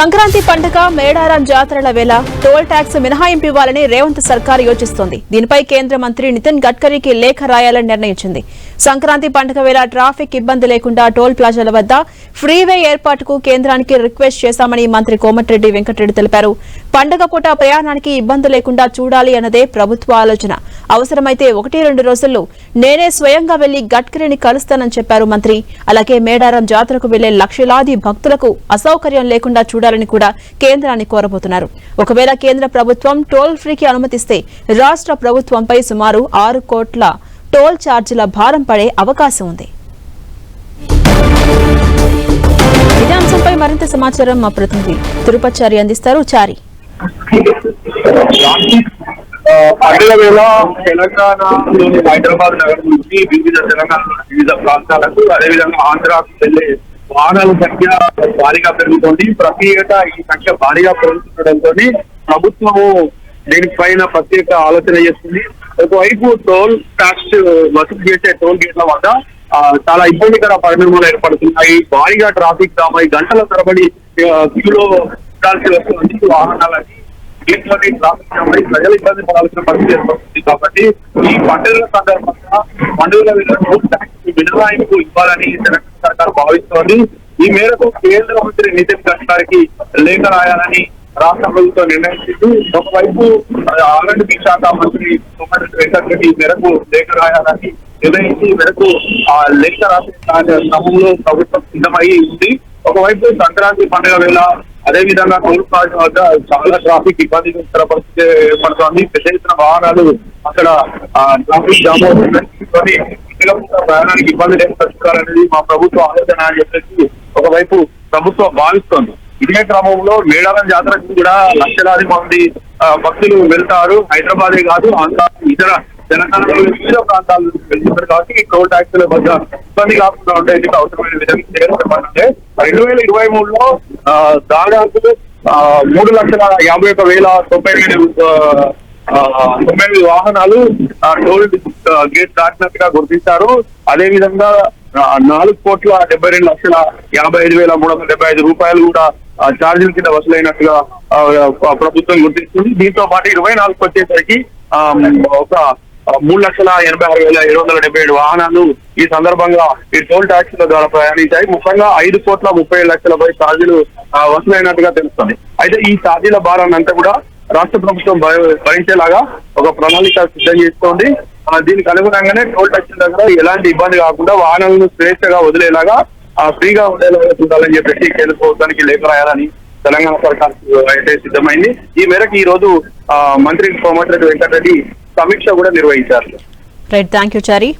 సంక్రాంతి పండుగ మేడారం జాతరల వేళ toll tax మినహాయింపు ఇవ్వాలని రేవంత్ సర్కార్ యోచిస్తోంది. దీనిపై కేంద్ర మంత్రి నితిన్ గడ్కరీకి లేఖ రాయాలని నిర్ణయించింది. సంక్రాంతి పండుగ వేళ ట్రాఫిక్ ఇబ్బంది లేకుండా టోల్ ప్లాజాల వద్ద ఫ్రీవే ఏర్పాటుకు కేంద్రానికి రిక్వెస్ట్ చేశామని మంత్రి కోమటిరెడ్డి వెంకటరెడ్డి తెలిపారు. పండుగ పూట ప్రయాణానికి ఇబ్బంది లేకుండా చూడాలి అన్నదే ప్రభుత్వ ఆలోచన. అవసరమైతే ఒకటి రెండు రోజుల్లో నేనే స్వయంగా వెళ్ళి గడ్కరీని కలుస్తానని చెప్పారు మంత్రి. అలాగే మేడారం జాతరకు వెళ్ళే లక్షలాది భక్తులకు అసౌకర్యం లేకుండా చూడాలి చూడాలని కూడా కేంద్రాన్ని కోరబోతున్నారు. ఒకవేళ కేంద్ర ప్రభుత్వం టోల్ ఫ్రీకి అనుమతిస్తే రాష్ట్ర ప్రభుత్వంపై సుమారు ఆరు కోట్ల టోల్ ఛార్జీల భారం పడే అవకాశం ఉంది. ఇదే అంశంపై మరింత సమాచారం మా ప్రతినిధి తిరుపతి అందిస్తారు. చారి. పండుగ వేళ తెలంగాణలోని హైదరాబాద్ నగరం నుంచి వివిధ తెలంగాణ వివిధ ప్రాంతాలకు అదేవిధంగా ఆంధ్రాకు వెళ్ళే వాహనాల సంఖ్య భారీగా పెరుగుతోంది. ప్రతి ఏటా ఈ సంఖ్య భారీగా పెరుగుతుండటంతో ప్రభుత్వము దీనిపైన ప్రత్యేక ఆలోచన చేస్తుంది. ఒకవైపు టోల్ ట్యాక్స్ వసూలు చేసే టోల్ గేట్ల వద్ద చాలా ఇబ్బందికర పరిణామాలు ఏర్పడుతున్నాయి. భారీగా ట్రాఫిక్ జామ్ అయి గంటల తరబడి క్యూలో ఉండాల్సి వస్తుంది. వాహనాలని దీంట్లోని ట్రాఫిక్ జామ్ అయి ప్రజలు ఇబ్బంది పడాల్సిన పరిస్థితి ఏర్పడుతుంది. కాబట్టి ఈ పండుగల సందర్భంగా పండుగల వేళ టోల్ ట్యాక్స్ మినహాయింపు ఇవ్వాలని తెలంగాణ సర్కార్ భావిస్తోంది. ఈ మేరకు కేంద్ర మంత్రి నితిన్ గడ్కరీకి లేఖ రాయాలని రాష్ట్ర ప్రభుత్వం నిర్ణయించింది. ఒకవైపు ఆర్ఎండ్బి శాఖ మంత్రి సోమరెడ్డి వెంకటరెడ్డి ఈ మేరకు లేఖ రాయాలని నిర్ణయించి మేరకు ఆ లేఖ రాసే క్రమంలో ప్రభుత్వం సిద్ధమై ఉంది. ఒకవైపు సంక్రాంతి పండుగ వేళ అదే విధంగా టోల్ ప్లాజా వద్ద చాలా ట్రాఫిక్ ఇబ్బంది పరిస్థితి ఏర్పడుతోంది. పెద్ద ఎత్తున వాహనాలు అక్కడ ట్రాఫిక్ జామ్ అవుతుంది ప్రయాణానికి ఇబ్బంది లేకుండా చూడాలనేది మా ప్రభుత్వ ఆలోచన అని చెప్పేసి ఒకవైపు ప్రభుత్వం భావిస్తోంది. ఇదే క్రమంలో మేడారం జాతరకు కూడా లక్షలాది మంది ఆ, భక్తులు వెళ్తారు. హైదరాబాదే కాదు ఆంధ్ర ఇతర తెలంగాణలో వివిధ ప్రాంతాల నుంచి వెళ్తున్నారు కాబట్టి ఈ టోల్ ట్యాక్సుల మధ్య ఇబ్బంది కాకుండా ఉండేందుకు అవసరమైన విధంగా చేయాలంటే రెండు వేల ఇరవై మూడులో దాదాపు ఆ, మూడు లక్షల యాభై ఒక వేల తొంభై ఎనిమిది వాహనాలు టోల్ గేట్ దాటినట్టుగా గుర్తించారు. అదే విధంగా నాలుగు కోట్ల డెబ్బై రెండు లక్షల యాభై ఐదు వేల మూడు వందల డెబ్బై ఐదు రూపాయలు కూడా ఛార్జీల కింద వసూలైనట్టుగా ప్రభుత్వం గుర్తిస్తుంది. దీంతో పాటు ఇరవై నాలుగు వచ్చేసరికి ఒక మూడు లక్షల ఎనభై ఆరు వేల ఏడు వందల డెబ్బై ఏడు వాహనాలు ఈ సందర్భంగా ఈ టోల్ ట్యాక్సీల ద్వారా ప్రయాణించాయి. ముఖ్యంగా ఐదు కోట్ల ముప్పై లక్షలపై ఛార్జీలు వసూలైనట్టుగా తెలుస్తుంది. అయితే ఈ ఛార్జీల భారాన్ని అంతా కూడా రాష్ట్ర ప్రభుత్వం భరించేలాగా ఒక ప్రణాళిక సిద్ధం చేస్తోంది దీనికి అనుగుణంగానే టోల్ ట్యాక్సీల దగ్గర ఎలాంటి ఇబ్బంది కాకుండా వాహనాలను స్వేచ్ఛగా వదిలేలాగా ఆ, ఫ్రీగా ఉండేలాగా చూడాలని చెప్పేసి కేంద్ర ప్రభుత్వానికి లేఖ రాయాలని తెలంగాణ సర్కార్ అయితే సిద్ధమైంది. ఈ మేరకు ఈ రోజు ఆ, మంత్రి కోమటిరెడ్డి వెంకటరెడ్డి సమీక్ష కూడా నిర్వహించారు. Right thank you Chari